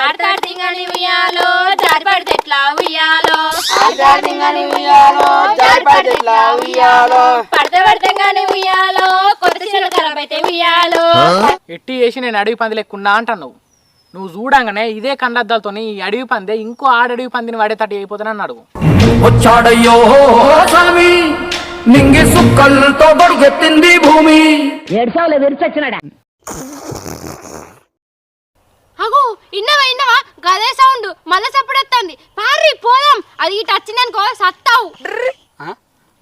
ఆడతాడు తింగని ఉయ్యాలో జారి పడితే ఎట్లా ఉయ్యాలో. ఆడతాడింగని ఉయ్యాలో జారిపడి ఇట్లా ఉయ్యాలో. పడితే పడితే గాని ఉయ్యాలో కొత్త చెలు ఖరాబ్ అయితే ఉయ్యాలో ఎట్టి చేసి నేను అడవి పంది లెక్కున్నా అంటున్నావు. నువ్వు చూడంగానే ఇదే కండద్దాలతో ఈ అడవి పందే ఇంకో ఆడడవి పందిని వాడేటట్టు అయిపోతానని అడుగు వచ్చాడయ్యో స్వామి నింగి సుక్కలతో బడిగెత్తింది భూమి. అగో ఇన్నవా ఇన్నవా? గదే సౌండ్ మళ్ళా చప్పుడెత్తంది పారి పోదాం. అది ఇటు వచ్చిందనుకో సత్తావు.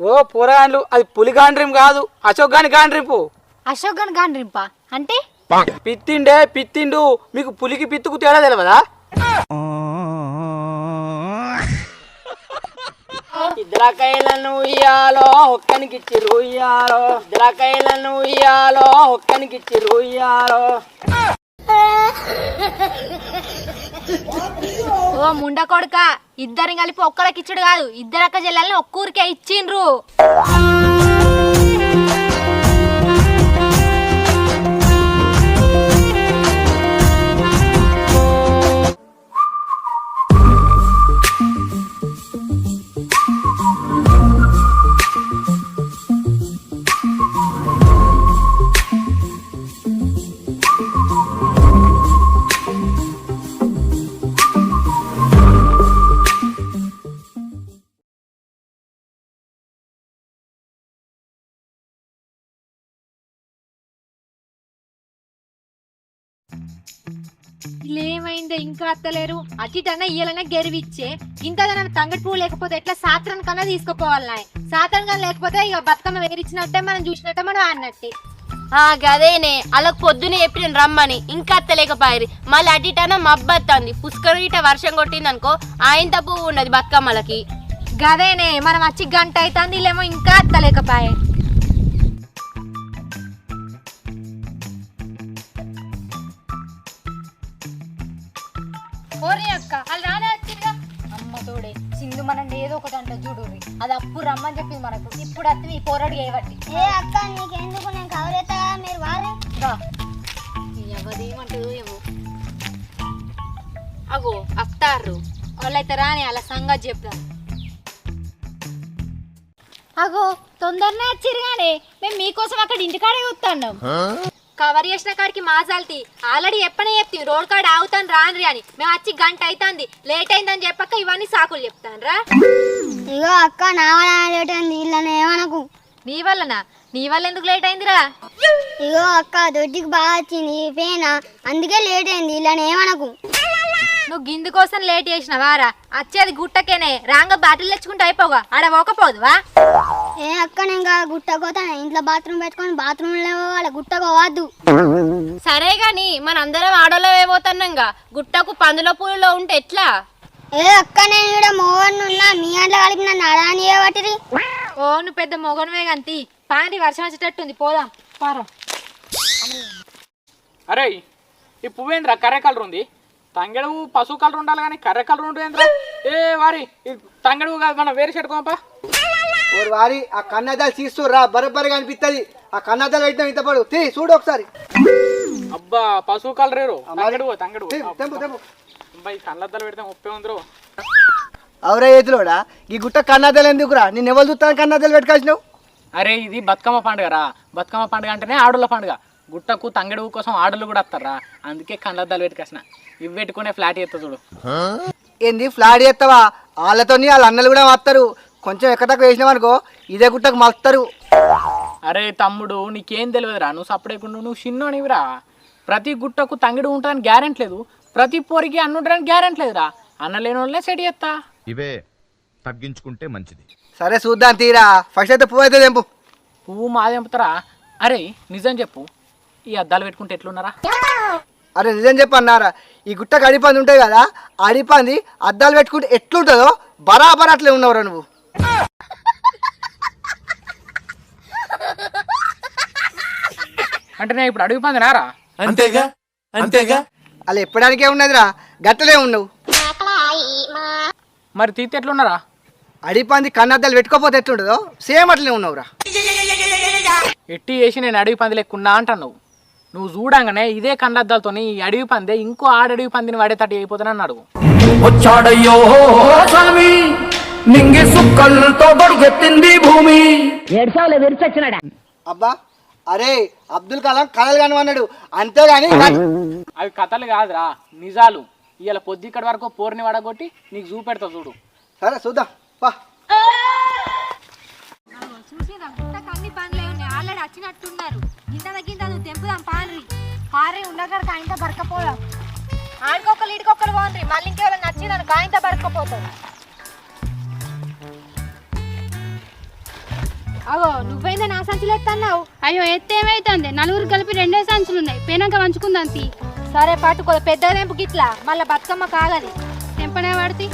ఓ పోరాళ్ళు అది పులి గాండ్రిం కాదు అశోక్ గాని గాండ్రింపు. అశోక్ గన్ గాండ్రింప? అంటే? పిత్తిండే పిత్తిండు మీకు పులికి పిత్తుకు తేడా తెలియదా ఇద్దరకాయలను ఉయ్యాలో ఒక్కనికి ఇచ్చిర్రు ఉయ్యాలో. ఇద్దరకాయలను ఉయ్యాలో ఒక్కనికి ఇచ్చిర్రు ఉయ్యాలో. ఓ ముండ కొడుక ఇద్దరిని కలిపి ఒక్కడికి ఇచ్చుడు కాదు. ఇద్దరు అక్క ఒక్కూరికే ఇచ్చిండ్రు. ఇంకా అత్తలేరు. అటిటన్నా ఇయ్యాలన్నా గెరివిచ్చే. ఇంత తంగటి పువ్వు లేకపోతే ఎట్లా సాత్రం కన్నా తీసుకుపోవాలి సాత్రం కన్నా లేకపోతే ఇక బతుకమ్మ వేరిచ్చినట్టే మనం చూసినట్టే మనం ఆడినట్టే. ఆ గదేనే. అలా పొద్దునే చెప్పిన రమ్మని. ఇంకా అత్తలేకపోయారు. మళ్ళీ అడిటన మబ్బత్తంది. పుష్కరం ఇట వర్షం కొట్టింది అనుకో ఆయన తప్పు ఉన్నది బతుకమ్మలకి. గదేనే. మనం వచ్చి గంట అవుతుంది వీళ్ళేమో ఇంకా అత్తలేకపాయే ఒకటి అంట చూడు అది అప్పుడు రమ్మని చెప్పింది మనకు. ఇప్పుడు అత్తి ఈ పోరాడు చేయబట్టి. ఏ అక్క నీకెందుకు? నేను కవర్ అవుతా మీరు వారే ఎవదేమంటుందో ఏమో. అగో అత్తారు. వాళ్ళైతే రాని అలా సంగతి చెప్తాను అగో తొందరనే వచ్చిరు కానీ మేము మీకోసం అక్కడ ఇంటికాడే చూస్తున్నాం కవర్ చేసిన కాడికి మాజాల్తి. ఆల్రెడీ ఎప్పనే చెప్తాం రోడ్ కాడ ఆగుతాను రాను అని. మేము వచ్చి గంట అవుతుంది లేట్ అయిందని చెప్పక ఇవన్నీ సాకులు చెప్తాను రా. ఇగో అక్క నా వల్ల లేట్ అయింది. ఏమనకు? నీ వల్లనా? నీ వల్ల ఎందుకు లేట్ అయిందిరా? ఇగో అక్క దొడ్డికి బాగా వచ్చింది పేన. అందుకే లేట్ అయింది. వీళ్ళని ఏమనకు? నువ్వు గిందు కోసం లేట్ చేసినవారా? వచ్చేది గుట్టకేనే. రాంగ బాటిల్ తెచ్చుకుంటే అయిపోగా. ఆడ పోకపోదువా? ఏ అక్క నేను ఇంకా గుట్టకోతాను ఇంట్లో బాత్రూమ్ పెట్టుకొని బాత్రూంలో వాళ్ళ గుట్టకోవద్దు సరే గాని మనందరం ఆడోలో వేయబోతున్నాంగా గుట్టకు పందుల పూలలో ఉంటే ఎట్లా? ఏ అక్క నేను ఇక్కడ మోహన్ ఉన్నా మీ అంట్లో కలిపి నన్ను అడాని చేయబట్టిరి ఓ నువ్వు పెద్ద మొగనమే గంతి. పాండి వర్షం వచ్చేటట్టుంది పోదాం పారం. అరే ఈ పువ్వేంద్రా కర్రె కలర్ ఉంది. తంగెడు పసుపు కలర్ ఉండాలి కానీ కర్రె కలర్ ఉంటుందేంద్రా ఏ వారి ఈ తంగెడు కాదు మనం వేరే షర్ట్ కోపా ఓరి వారి ఆ కన్నదాలు తీస్తుర్రా బరబరిగా అనిపిస్తుంది ఆ కన్నదాలు పెట్టినాం ఇంత పడు. తీ చూడు ఒకసారి. అబ్బా పసుపు కలర్ ఏరు తంగెడు అబ్బాయి కళ్ళద్దాలు పెడితే ముప్పై ఉందరు అవురా ఎదులోడా ఈ గుట్ట కన్నదాలు ఎందుకురా? నేను ఎవరు చూస్తాను కన్నదాలు పెట్టుకొచ్చినావు? అరే ఇది బతుకమ్మ పండుగ రా. బతుకమ్మ పండుగ అంటేనే ఆడోళ్ళ పండుగ. గుట్టకు తంగెడు కోసం ఆడోళ్ళు కూడా వస్తారా? అందుకే కళ్ళద్దాలు పెట్టుకొచ్చిన. ఇవి పెట్టుకునే ఫ్లాట్ ఎత్తా చూడు. ఏంది ఫ్లాట్ చేస్తావా వాళ్ళతోని వాళ్ళ అన్నలు కూడా వస్తారు కొంచెం ఎక్కతక్క వేసినావనుకో ఇదే గుట్టకు మలుస్తారు. అరే తమ్ముడు నీకేం తెలియదురా నువ్వు సపడేకుండా నువ్వు చిన్నోనివిరా. ప్రతి గుట్టకు తంగిడు ఉంటానికి గ్యారెంట్ లేదు ప్రతి పోరికి అన్న ఉండడానికి గ్యారెంట్ లేదురా. అన్న లేని వాళ్ళనే సెట్ చేస్తా ఇవే తగ్గించుకుంటే మంచిది. సరే చూద్దాం తీరా. ఫస్ట్ అయితే పువ్వు అయితే తెంపు. పువ్వు మాదేంపుతారా అరే నిజం చెప్పు. ఈ అద్దాలు పెట్టుకుంటే ఎట్లున్నారా? అరే నిజం చెప్పు అన్నారా. ఈ గుట్టకు అడిపంది ఉంటాయి కదా అడిపంది అద్దాలు పెట్టుకుంటే ఎట్లుంటుందో బరాబర్ అట్లే ఉన్నవరా నువ్వు. అంటే నేను ఇప్పుడు అడుగు పందినారా అంతేగా? అంతేగా? అలా ఎప్పడానికే ఉన్నదిరా? గట్టలే ఉండవు మరి తీతే ఎట్లున్నారా? అడిపంది కన్నద్దాలు పెట్టుకోపోతే ఎట్లుంటుందో సేమ్ అట్లనే ఉన్నవురా. ఎట్టి వేసి నేను అడవి పంది లెక్కున్నా అంటున్నావు. నువ్వు చూడంగానే ఇదే కండద్దాలతో ఈ అడవి పందే ఇంకో ఆడడవి పందిని వాడేటట్టు అయిపోతానని అడుగు వచ్చాడయ్యో స్వామి! నింగి సుక్కలతో గొడిగెత్తింది భూమి. అబ్బా అరే అబ్దుల్ కలాం కలలు కనమన్నాడు అంతేగాని అవి కథలు కాదురా నిజాలు. ఇవాళ పొద్దు ఇక్కడ వరకు పోర్ని వడగొట్టి నీకు చూపెడతా చూడు. సరే చూద్దాం. పా. చూసిరా గుట్టకు అన్ని పనులే ఉన్నాయి. ఆల్రెడీ వచ్చినట్టున్నారు. గింత గింత నువ్వు తెంపుదాం పాన్రి. పారి ఉండగలక ఆయన బరకపోదాం. ఆడికొక్కరు ఈడికొక్కరు బాగుంది మళ్ళీ ఇంకెవరైనా బరకపోతావు అగో నువ్వైందా నా సంచులు ఎత్తన్నావు? అయ్యో ఎత్తే ఏమైతుంది? నలుగురు కలిపి రెండే సంచులు ఉన్నాయి పేనాక పంచుకుందాం తీ సరే పట్టు కొద్ది పెద్ద తెంపు గిట్లా. మళ్ళీ బతుకమ్మ కాగది తెంపనే పడితే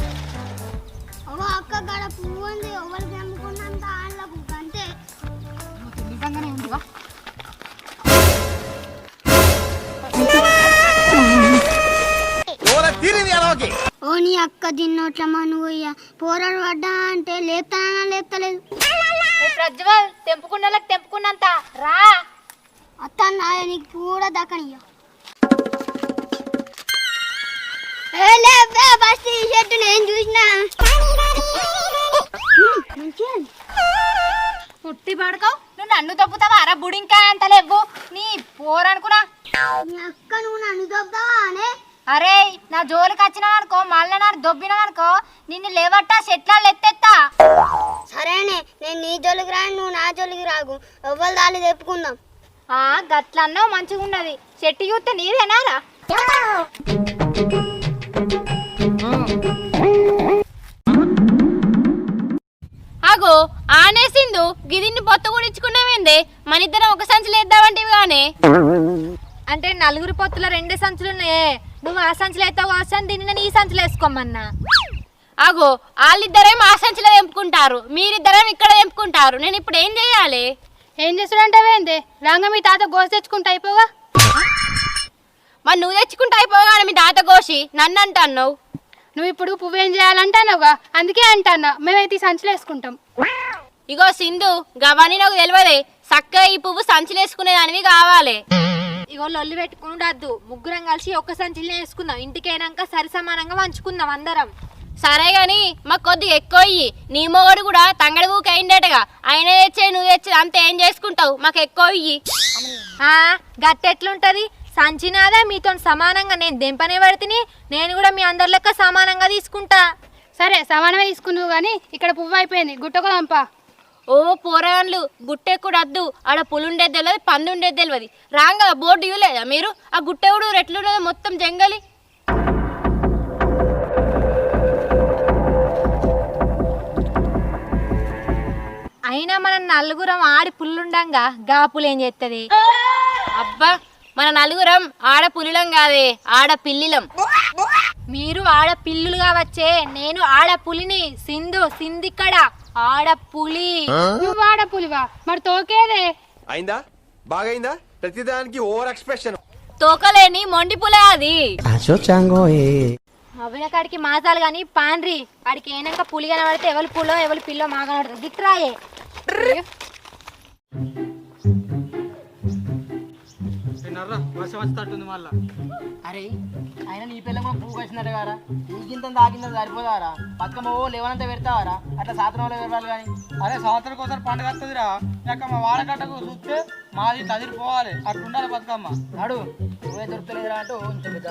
అక్క గడ పువ్వు ఉంది ఎవరు తెంపుకున్నంత ఆళ్ళకు అంతే నిజంగానే ఉందివా? ఓ నీ అక్క దిన్నోట్ల నువ్వు పోరాడు పడ్డా అంటే లేపుతానా లేపుతలేదు. ప్రజ్వల్ తెంపుకున్న వాళ్ళకి తెంపుకున్నంత. రా. అత్త నాయ నీకు కూడా దక్కనియ్య ఫస్ట్ ఈ షర్టు నేను చూసినా. పుట్టి పడుకోవు నువ్వు నన్ను తప్పుతావా? అరా బుడింకా అంత లేవు నీ పోరనుకున్నా. నీ అక్క నువ్వు నన్ను దొబ్బతావా అనే? అరే నా జోలికి వచ్చినావు అనుకో మళ్ళీ నా దొబ్బినావు అనుకో నిన్ను లేవట్టా చెట్ల ఎత్తెత్తా? సరేనే నేను నీ జోలికి రాను నువ్వు నా జోలికి రాకు. ఎవ్వరు దాలి తెప్పుకుందాం. ఆ గట్లన్నావు మంచిగా ఉన్నది చెట్టు చూస్తే నీదేనారా ఆగో ఆనేసిందు గిదిన్ని పొత్తు కూడా ఇచ్చుకున్నామేందే మన ఇద్దరం ఒక సంచులు వేద్దామంటివి గానే. అంటే నలుగురు పొత్తుల రెండే సంచులు ఉన్నాయే నువ్వు ఆ సంచులు కావచ్చు అని దీన్ని నేను ఈ సంచులు వేసుకోమన్నా. ఆగో వాళ్ళిద్దరేం ఆ సంచులో తెంపుకుంటారు మీరిద్దరేం ఇక్కడ తెంపుకుంటారు నేను ఇప్పుడు ఏం చేయాలి? ఏం చేస్తాడంటావేందే రాంగ మీ తాత గోసి తెచ్చుకుంటా అయిపోగా? మరి నువ్వు తెచ్చుకుంటే అయిపోగానే మీ తాత కోసి నన్ను అంటున్నావు? నువ్వు ఇప్పుడు పువ్వు ఏం చేయాలంటానవుగా అందుకే అంటానా మేమైతే ఈ సంచులు వేసుకుంటాం. ఇగో సింధు గవని నాకు తెలియదే చక్కగా ఈ పువ్వు సంచులేసుకునేదానివి కావాలి. ఇగో లొల్లి పెట్టుకుండద్దు ముగ్గురం కలిసి ఒక్క సంచులనే వేసుకుందాం. ఇంటికి అయినాక సరి సమానంగా పంచుకుందాం అందరం. సరే గాని మాకు కొద్దిగా ఎక్కువ ఇయ్యి. నీ మొగడు కూడా తంగడి ఊకి అయిండేటగా. ఆయన తెచ్చే నువ్వు తెచ్చే అంత ఏం చేసుకుంటావు? మాకు ఎక్కువ ఇయ్యి. ఆ గట్టెట్లుంటది? సంచినాదే మీతో సమానంగా నేను దెంపనే పడితిని నేను కూడా మీ అందరి లెక్క సమానంగా తీసుకుంటా. సరే సమానమే తీసుకున్నావు కానీ ఇక్కడ పువ్వు అయిపోయింది. గుట్టకు దంపా. ఓ పోరగాన్లు గుట్టెక్కుడద్దు ఆడ పులుండేది తెలియదు పండు తెలియదు రాంగా బోర్డు ఇవ్వలేదా మీరు? ఆ గుట్టెవుడు ఎట్లున్నదో మొత్తం జంగలి. అయినా మనం నలుగురం ఆడి పుల్లుండంగా గా ఏం చేస్తుంది అబ్బా మన నలుగురం ఆడ పులిలం కాదే ఆడ పిల్లిలం. మీరు ఆడ పిల్లులుగా వచ్చే నేను ఆడ పులిని సింధు సింధిక్కడ ఆడ పులి నువ్వు వాడ పులివా మరి తోకేదే? అయిందా? బాగైందా? ప్రతిదానికి ఓవర్ ఎక్స్ప్రెషన్. తోకలేని మొండి పులే అది అవిన కాడికి మాసాలు కానీ పాన్రి. ఆడికి ఏనాక పులి కనబడితే ఎవరు పులో ఎవరు పిల్లో మా కనబడుతుంది గిట్రాయే అరే ఆయన నీ పిల్లమ పువ్వు వచ్చినట్టు కారా? నీకింత తాగింత సరిపోదారా? బతుకమ్మ ఓ లేవనంత పెడతావారా? అట్లా సాత్రంలో పెరవాలి కానీ. అరే సంవత్సరం కోసం పండుగ వస్తుందిరా. లేక మా వాడకట్టకు చూస్తే మాది తదిరిపోవాలి అట్లుండాలి బతుకమ్మ. నాడు. నువ్వే దొరుకుతలేదురా అంటూ పెద్ద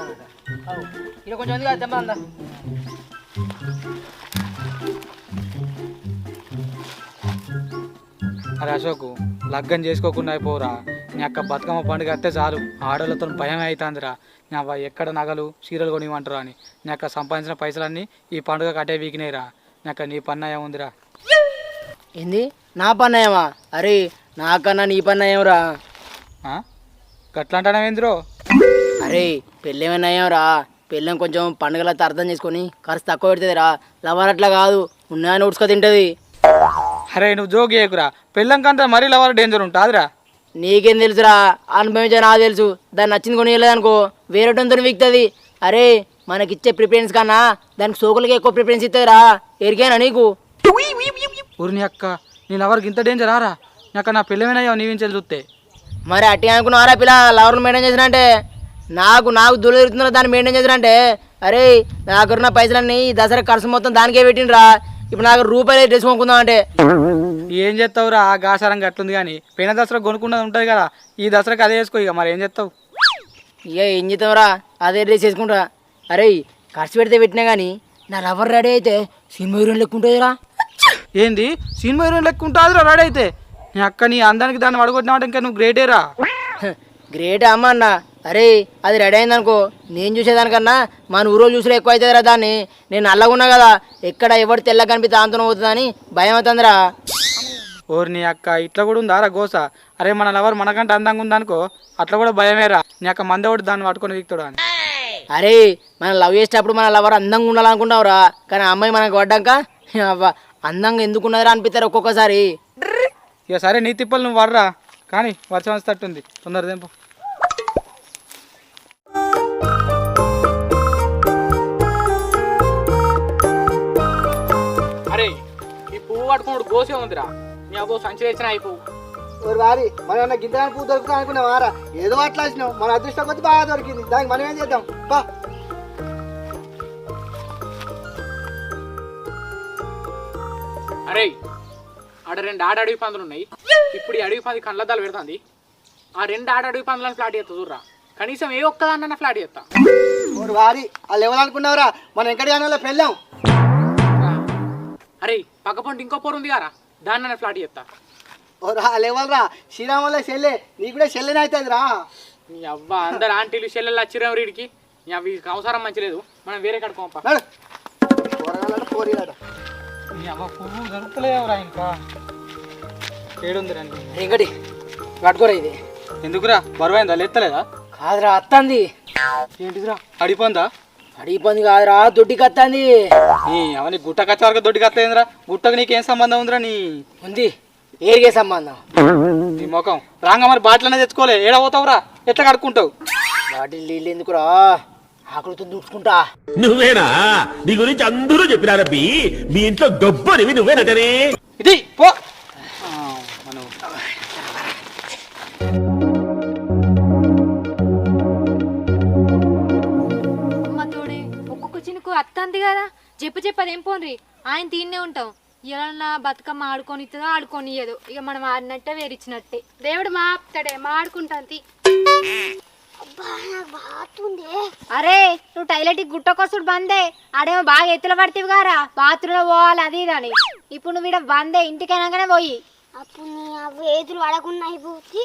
ఇక్కడ కొంచెం ఉంది కదా దెబ్బ అందా అరే అశోకు లగ్గం చేసుకోకుండా అయిపోరా. నీ అక్క బతుకమ్మ పండుగ వస్తే చాలు. ఆడోళ్ళతో భయం అవుతుందిరా నా ఎక్కడ నగలు చీరలు కొనివ్వమంటారు అని. నీ అక్క సంపాదించిన పైసలన్నీ ఈ పండుగ కట్టే వీకినాయిరా నీ అక్క నీ పన్న ఏముందిరా ఏంది? నా పన్నయమా అరే నాకన్నా నీ పన్నయ్యంరా ఆ? గట్లంటానేంద్రో అరే పెళ్ళేమన్నాయంరా పెళ్ళం కొంచెం పండుగలతో అర్థం చేసుకొని ఖర్చు తక్కువ పెడుతుందిరా. లవర్ అట్లా కాదు. ఉన్నాయని ఉడుచుకో తింటది. అరే నువ్వు జోక్ చేయకురా. పెళ్ళంకంతా మరీ లవర్ డేంజర్ ఉంటుందిరా. నీకేం తెలుసురా? అనుభవించే నాకు తెలుసు. దాన్ని నచ్చింది కొని అనుకో. వేరేటంతో వీక్తుంది. అరే మనకిచ్చే ప్రిఫరెన్స్ కన్నా దానికి సోకులకి ఎక్కువ ప్రిఫరెన్స్ ఇస్తుందిరా. ఎరికేనా నీకు? ఊరి నీ అక్క నీ లవర్కి ఇంత డేంజర్ ఆరా నీ అక్క నా పెళ్ళమేనయ్యా నీ నుంచి చూస్తే. మరి అట్టి అనుకున్నారా పిల్ల లవర్లు మెయింటైన్ చేసిన అంటే నాకు నాకు దూరం తిరుగుతున్నా దాన్ని మెయింటైన్ చేసిన అంటే అరే నా దగ్గర ఉన్న పైసలన్నీ దసరా ఖర్చు మొత్తం దానికే పెట్టిండ్రా. ఇప్పుడు నాకు రూపాయలు డ్రెస్ కొనుక్కుందాం అంటే. ఏం చేస్తావురా ఆ గాసారం గట్లుంది కానీ పోయిన దసరా కొనుక్కున్నది ఉంటుంది కదా ఈ దసరాకి అదే వేసుకో ఇక మరి ఏం చేస్తావు? ఇక ఏం చేద్దాంరా అదే డ్రెస్ వేసుకుంటా. అరే ఖర్చు పెడితే పెట్టినా కానీ నా లవర్ రెడీ అయితే సినిమా హీరోయిన్ లెక్క ఉంటుందిరా ఏంది? సినిమా హీరోయిన్ లెక్క ఉంటుంది రెడీ అయితే. నీ అక్క నీ అందానికి దాన్ని పడగొట్టినామంటే ఇంకా నువ్వు గ్రేటేరా గ్రేట్ అమ్మ అన్న. అరే అది రెడీ అయిందనుకో. నేను చూసేదానికన్నా మన ఊరో చూసినా ఎక్కువ అవుతుందిరా దాన్ని. నేను నల్లగా ఉన్నా కదా ఎక్కడ ఎవరు తెల్లగా కనిపిస్తే ఆంతనం అవుతుందని భయం అవుతుందిరా ఓరి నీ అక్క ఇట్లా కూడా ఉందా రా గోస? అరే మన లవర్ మనకంటే అందంగా ఉందనుకో అట్లా కూడా భయమేరా? నీ అక్క మందోడు దాన్ని పట్టుకొని వీక్తాడు అని. అరే మనం లవ్ చేసేటప్పుడు మన లవర్ అందంగా ఉండాలనుకుంటావురా కానీ అమ్మాయి మనకు పడ్డాక అవ్వ, అందంగా ఎందుకు ఉన్నదిరా అనిపిస్తారు ఒక్కొక్కసారి. ఇక సరే నీ తిప్పలు నువ్వు వడరా కానీ వర్షం వస్తట్టుంది. తొందర తెంపు. పట్టుకున్నాడు గోసే ఉందిరా. నీ అబ్బో సంచి తెచ్చిన పువ్వు ఓరి వారి మనం ఏమన్నా గింజరాని పువ్వు దొరుకుతా అనుకున్నావారా ఏదో అట్లా వచ్చినాం మన అదృష్టం కొద్ది బాగా దొరికింది. దానికి మనం ఏం చేద్దాం? పా. అరే ఆడ రెండు ఆడ అడవి పందులు ఉన్నాయి. ఇప్పుడు ఈ అడవి పంది కళ్ళద్దాలు పెడుతుంది. ఆ రెండు ఆడ అడవి పందులను ఫ్లాట్ చేస్తా చూడరా. కనీసం ఏ ఒక్కదాన్న ఫ్లాట్ చేస్తా. వారి వాళ్ళు ఎవరు అనుకున్నావురా. మనం ఎక్కడి పెళ్ళాం. అరే పక్క పొంటి ఇంకో పోరు ఉంది కారా దాన్ని ఫ్లాట్ చేస్తా ఓ రా లేవలరా. శ్రీరామ్ వల్ల చెల్లె నీకు కూడా చెల్లెని అవుతుంది రా నీ అవ్వ అందరు ఆంటీలు చెల్లెళ్ళు వచ్చిరేమో వీడికి నీ అవి అవసరం మంచిలేదు మనం వేరే కడుకోంపా నీ అవ్వ పువ్వు దొరుకుతలేవురా ఇంకా. ఏడుంది రండి ఇంకటి పట్టుకోరా ఇది. ఎందుకురా? బరువైందా? లెత్తలేదా? కాదురా అత్తంది. ఏంటిదిరా? అడిపోందా? అడిగిపోయింది కాదురా దొడ్డికి అత్తంది నీ అవని గుట్ట కచ్చ వరకు దొడ్డికి వస్తాయిందిరా గుట్టకు నీకేం సంబంధం ఉందిరా నీ? ఉంది. ఏరిగే సంబంధం. నీ ముఖం. రాంగ మరి బాటిల్ తెచ్చుకోలే. ఏడ పోతావురా? ఎట్లా కడుక్కుంటావు? వాటి నీళ్ళు ఎందుకురా? ఆకలితో దూచుకుంటా నువ్వేనా? నీ గురించి అందరూ చెప్పినారబ్బి మీ ఇంట్లో గొప్పనివి నువ్వేనటనే ఇది పో. మనం అత్తంది కదా. చెప్పు చెప్పు అదేం పోన్రి? ఆయన తీన్నే ఉంటాం. ఇలా నా బతుకమ్మ ఆడుకొని ఇస్తుందో ఆడుకోనియదు ఇక మనం ఆడినట్టే వేరిచ్చినట్టే. దేవుడు మా ఆపుతాడే మా ఆడుకుంటాంది అరే నువ్వు టైలెట్ గుట్టకొసుడు బందే. ఆడేమో బాగా ఎత్తుల పడితే గారా. బాత్రూంలో పోవాలి అది ఇది అని. ఇప్పుడు నువ్వు ఇక్కడ బందే ఇంటికైనాకనే పోయి. అప్పుడు నీ అవి ఏదులు పడకుండా అయిపోతుంది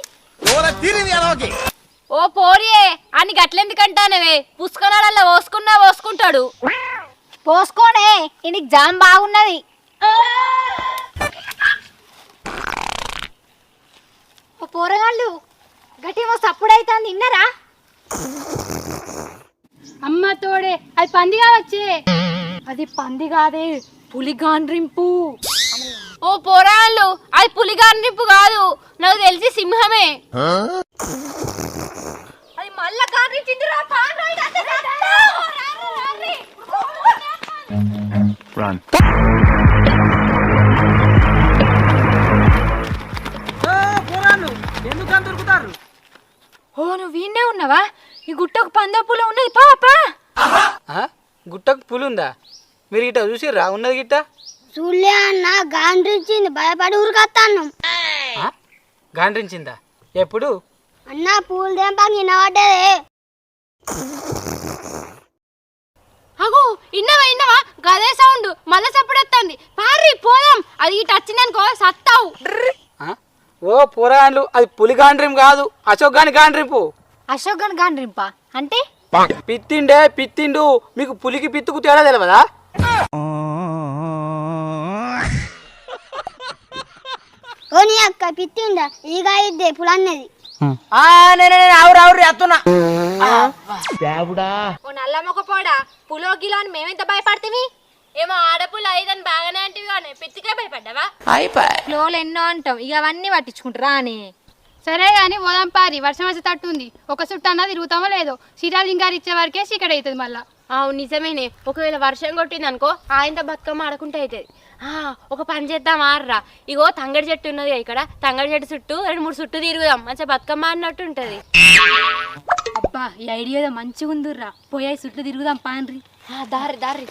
ఓ పోరియే అని గట్లెందుకంటానవే? పుష్కరాలలో పోసుకున్నా పోసుకుంటాడు. పోసుకోనే ఇంటికి జామ్ బాగున్నది. ఓ పోరగాళ్ళు గట్టిమో సప్పుడైతుంది విన్నరా అమ్మ తోడే అది పంది కావచ్చే. అది పంది కాదే పులి గాండ్రింపు ఓ పోరాళ్ళు అది పులిగాన్నిప్పు కాదు నాకు తెలిసి సింహమే. మళ్ళా అని దొరుకుతారు ఓ నువ్వు వీణే ఉన్నావా? ఈ గుట్టకు పందపులో ఉన్నది పా పా. గుట్టకు పులి ఉందా? మీరు గిట్ట చూసిర్రా ఉన్నది గిట్ట? చూడలే అన్న గాండ్రించింది భయపడి ఊరికొస్తాను గాండ్రించిందా? ఎప్పుడు? అన్న పూలు తెంపాక వినబడ్డదే అగో ఇన్నవా ఇన్నవా? గదే సౌండ్ మళ్ళా సప్పుడెత్తంది. పారి పోదాం. అది ఇటు వచ్చిందనుకో సత్తావు. ఆ? ఓ పోరాళ్ళు అది పులి గాండ్రిం కాదు అశోక్ గాని గాండ్రింపు. అశోక్ గన్ గాండ్రింపా? అంటే? పిత్తిండే పిత్తిండు మీకు పులికి పిత్తుకు తేడా తెలియదా ఓ నీ అక్క పిత్తిందా ఈగ ఇద్దే పులన్నది. నేను నేను ఆవురు ఆవురు ఎత్తున్నా ఓ నల్ల అని మేమెంత భయపడతావి ఏమో ఐదని బాగానే పిత్తికే భయపడ్డావా? ఎన్నో అంటాం. ఇక అవన్నీ పట్టించుకుంటారా అని సరే గాని పోదాం పారి. వర్షం వచ్చే తట్టుంది. ఒక చుట్టు అన్నది తిరుగుతామో లేదో. సీతాలింగారు ఇచ్చే వరకే చీకటి అవుతుంది మళ్ళా. అవు నిజమేనే. ఒకవేళ వర్షం కొట్టింది అనుకో ఆయనతో బతుకమ్మ ఆడుకుంటే అవుతుంది ఒక పని చేద్దాం ఆర్రా. ఇగో తంగడి చెట్టు ఉన్నది ఇక్కడ. తంగడి చెట్టు చుట్టూ రెండు మూడు చుట్టూ తిరుగుదాం. మంచిగా బతుకమ్మ అన్నట్టు ఉంటది. అబ్బా ఈ ఐడియా ఏదో మంచిగా ఉందిర్రా. పోయాయి చుట్టూ తిరుగుదాం పాన్రి. ఆ, దారి దారి.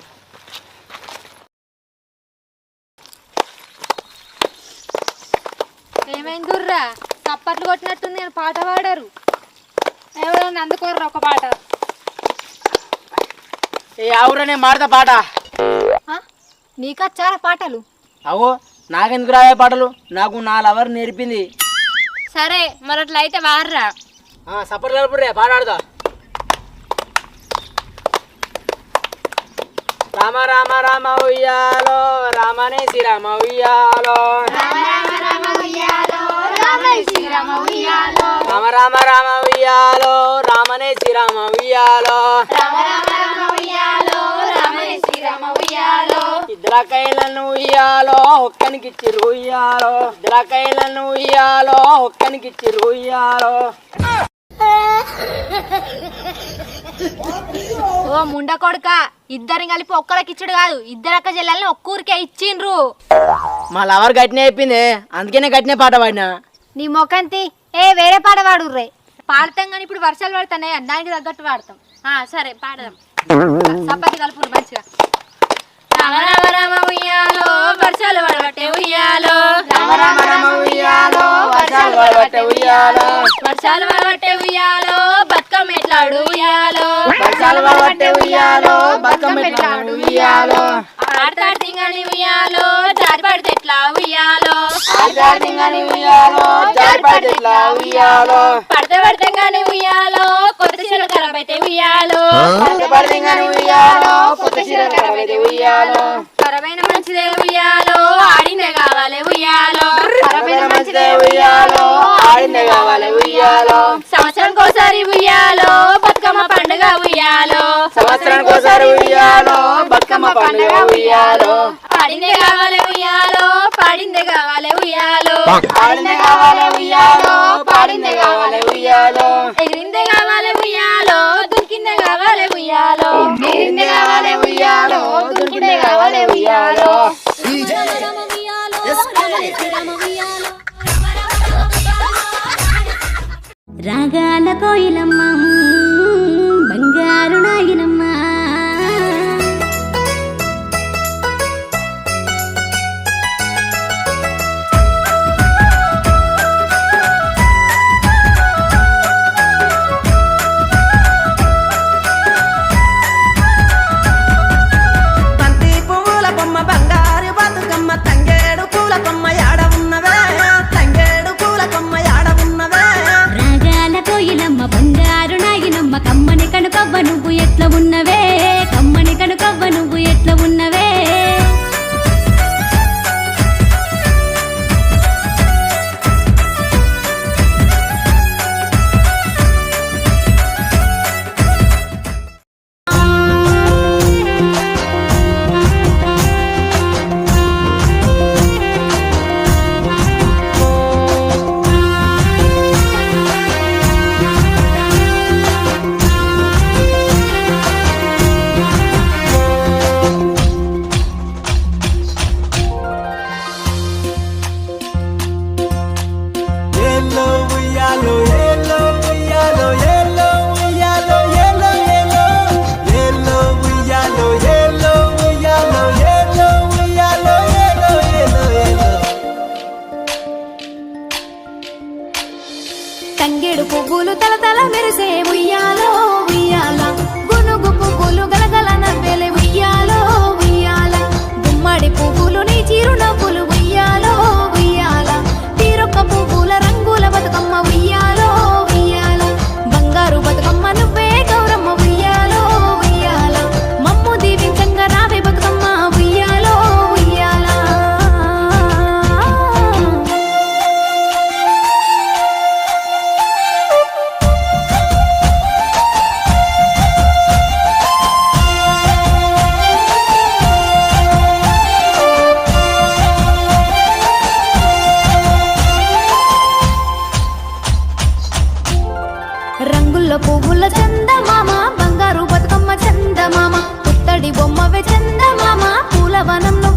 ఏమైందిర్రా? చప్పట్లు కొట్టినట్టుంది నేను పాట పాడారు. ఎవరైనా అందుకోర్రా ఒక పాట. ఏ ఆవురా నేను మాడతా పాట. నీకచ్చారా పాటలు. అవో నాకెందుకు రాయే పాటలు? నాకు నా లవర్ నేర్పింది. సరే మరి అట్లా అయితే వార్రా. సపర్ కలుపురే పాట ఆడతా రామ రామ రామ ఉయ్యాలో రామనే శ్రీరామ ఉయ్యాలో. రామ రామ రామ ఉయ్యాలో రామనే శ్రీరామ ఉయ్యాలో. ఇద్దరు కైలను ఉయ్యాలో ఒక్కనికి ఇచ్చిరు ఉయ్యాలో. ఇద్దరు కైలను ఉయ్యాలో ఒక్కనికి ఇచ్చిరు ఉయ్యాలో. ఓ ముండ కొడుక ఇద్దరిని కలిపి ఒక్కరికి ఇచ్చుడు కాదు ఇద్దరు అక్క చెల్లెల్ని ఒక్క ఊరికే ఇచ్చిండ్రు. మా లవర్ గట్టినే అయిపోయింది అందుకనే గట్టినే పాట పాడినా. నీ మొకంతి ఏ వేరే పాట పాడుర్రే. పాడతాం కానీ ఇప్పుడు వర్షాలు పడుతున్నాయి దానికి తగ్గట్టు పాడతాం. ఆ, సరే పాడదాం. చప్పటి కలుపురు మంచిగా. రామ రామ రామ ఉయ్యాలో వర్షాలు పడబట్టే ఉయ్యాలో. రామ రామ రామ ఉయ్యాలో వర్షాలు పడబట్టే ఉయ్యాలో. వర్షాలు పడబట్టే ఉయ్యాలో బతుకమ్మ ఎట్లాడు ఉయ్యాలో వర్షాలు పడబట్టే ఉయ్యాలో బతుకమ్మ ఎట్లాడు ఉయ్యాలో. ఆడతాడు తింగని ఉయ్యాలో పడితే ఎట్లా ఉయ్యాలో? ఆజాదింగని ఉయ్యాలో జారిపడి ఇట్లా ఉయ్యాలో. పడితే పడితే గాని ఉయ్యాలో కొత్త చీర ఖరాబ్ అయితే ఉయ్యాలో పడిదింగని ఉయ్యాలో కొత్త చీర కరవైతే ఉయ్యాలో. ఖరబైన మంచిదే ఉయ్యాలో ఆడిందే కావాలి ఉయ్యాలో. ఉయ్యాలో ఆడిందే కావాలి ఉయ్యాలో. సంవత్సరానికి ఒకసారి ఉయ్యాలో బతుకమ్మ పండుగ ఉయ్యాలో. సంవత్సరానికి ఒకసారి ఉయ్యాలో బతుకమ్మ పండుగ ఉయ్యాలో. ఆడిందే కావాలి ఉయ్యాలో పాడిందే కావాలి ఉయ్యాలో. ఆడిందే కావాలి ఉయ్యాలో పాడిందే కావాలి ఉయ్యాలో. ఎగిరిందే కావాలి ఉయ్యాలో దురికిందే కావాలి ఉయ్యాలో. ఎగిరిందే కావాలి ఉయ్యాలో దుర్కిందే కావాలి ఉయ్యాలో. రాగాల కోయిలమ్మ బంగారు నాగినమ్మ.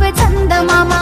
నువ్వే చందమామా.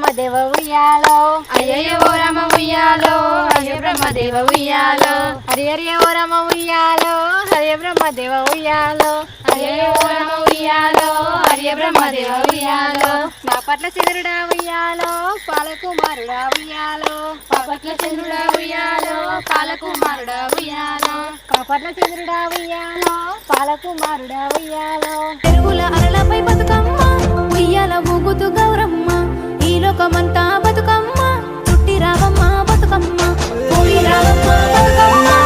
బ్రహ్మదేవ ఉయ్యాలో. అయ్యయ్యో రామ ఉయ్యాలో హరే బ్రహ్మదేవ ఉయ్యాలో. హరి హరి ఓ రామ ఉయ్యాలో హరే బ్రహ్మదేవ ఉయ్యాలో. అయ్యయ్యో రామ ఉయ్యాలో హరే బ్రహ్మదేవ ఉయ్యాలో. నా పట్ల చంద్రుడా ఉయ్యాలో పాలకుమారుడా ఉయ్యాలో. పాపట్ల చంద్రుడా ఉయ్యాలో పాలకుమారుడా ఉయ్యాలో. పాపట్ల చంద్రుడా ఉయ్యాలో పాలకుమారుడా ఉయ్యాలో. చెరువుల అలలపై బతుకమ్మ ఉయ్యాల ఊగుతూ గౌరమ్మ. లోకమంతా బతుకమ్మ. చుట్టి రావమ్మా బతుకమ్మ. పోయి రావమ్మ బతుకమ్మ.